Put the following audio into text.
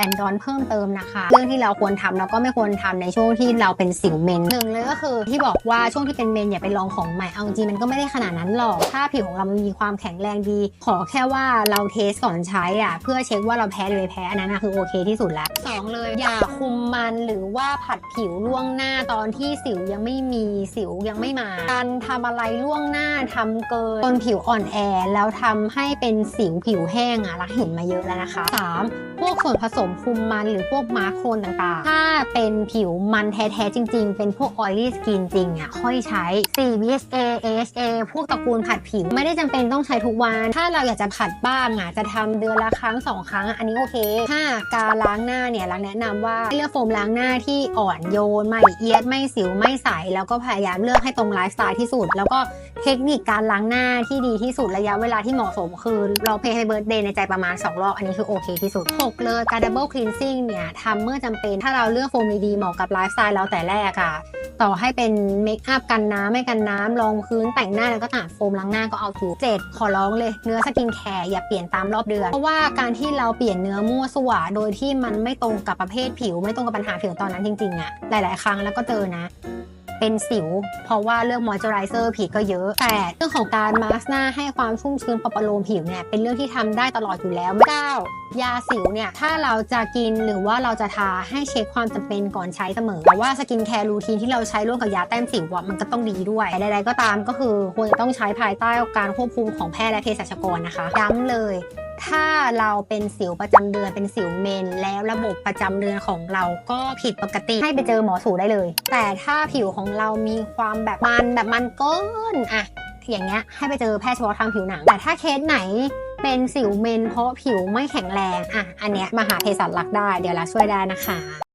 แอนดอนเพิ่มเติมนะคะ เรื่องที่เราควรทำแล้วก็ไม่ควรทำในช่วงที่เราเป็นสิวเมนหนึ่งเลยก็คือที่บอกว่าช่วงที่เป็นเมนอย่าไปลองของใหม่เอาจริงๆมันก็ไม่ได้ขนาดนั้นหรอก ถ้าผิวของเรามันมีความแข็งแรงดี ขอแค่ว่าเราเทสก่อนใช้อะเพื่อเช็คว่าเราแพ้หรือไม่แพ้อันนั้นนะคือโอเคที่สุดแล้วสองเลยอย่าคุมมันหรือว่าผัดผิวล่วงหน้าตอนที่สิวยังไม่มีสิวยังไม่มา การทำอะไรล่วงหน้าทำเกินจนผิวอ่อนแอแล้วทำให้เป็นสิวผิวแห้งอะรักเห็นมาเยอะแล้วนะคะ 3. พวกส่วนผสมคุมมันหรือพวกมาร์คโคนต่างๆ ถ้าเป็นผิวมันแท้ๆจริง ๆ เป็นพวก oily skin จริงอะค่อยใช้4 BHA AHA พวกตระกูลผัดผิวไม่ได้จำเป็นต้องใช้ทุกวัน ถ้าเราอยากจะผัดบ้างอะจะทำเดือนละครั้ง 2 ครั้ง อันนี้โอเค ถ้าการล้างหน้าเนี่ยรักแนะนำว่าให้เลือกโฟมล้างหน้าที่อ่อนโยนไม่เอียดไม่สิวไม่ใสแล้วก็พยายามเลือกให้ตรงไลฟ์สไตล์ที่สุด แล้วก็เทคนิคการล้างหน้าที่ดีที่สุดระยะเวลาที่เหมาะสมคือเราเพย์ให้เบิร์ดเดย์ในใจประมาณ 2 รอบ อันนี้คือโอเคที่สุด 6 เลยการ Dermal cleansing เนี่ยทำเมื่อจำเป็นถ้าเราเลือกโฟมดีๆเหมาะกับไลฟ์สไตล์เราแต่แรกอะต่อให้เป็นเมคอัพกันน้ำไม่กันน้ำรองพื้นแต่งหน้าแล้วก็ตามโฟมล้างหน้าก็เอาอยู่เจ็ดขอร้องเลยเนื้อสกินแคร์อย่าเปลี่ยนตามรอบเดือน เพราะว่าการที่เราเปลี่ยนเนื้อมั่วสั่วโดยที่มันไม่ตรงกับประเภทผิว ไม่ตรงกับปัญหาผิวตอนนั้นจริงๆอะหลาย ๆ ครั้งแล้วก็เจอนะ เป็นสิว เพราะว่าเรื่องมอยเจอไรเซอร์ผิดก็เยอะ แต่เรื่องของการมาสก์หน้าให้ความชุ่มชื้นปรับประโลมผิวเนี่ยเป็นเรื่องที่ทำได้ตลอดอยู่แล้วเก้ายาสิวเนี่ยถ้าเราจะกินหรือว่าเราจะทาให้เช็คความจำเป็นก่อนใช้เสมอแต่ว่าสกินแคร์รูทีนที่เราใช้ร่วมกับยาแต้มสิวอะมันก็ต้องดีด้วยใดๆก็ตามก็คือควรจะต้องใช้ภายใต้การควบคุมของแพทย์และเภสัชกรนะคะย้ำเลย ถ้าเราเป็นสิวประจำเดือนเป็นสิวเมน แล้วระบบประจำเดือนของเราก็ผิดปกติให้ไปเจอหมอสูได้เลย แต่ถ้าผิวของเรามีความแบบมันแบบมันเกินอะอย่างเงี้ยให้ไปเจอแพทย์เฉพาะทางผิวหนัง แต่ถ้าเคสไหนเป็นสิวเมนเพราะผิวไม่แข็งแรงอะอันเนี้ยมาหาเภสัชรักได้ เดี๋ยวรักช่วยได้นะคะ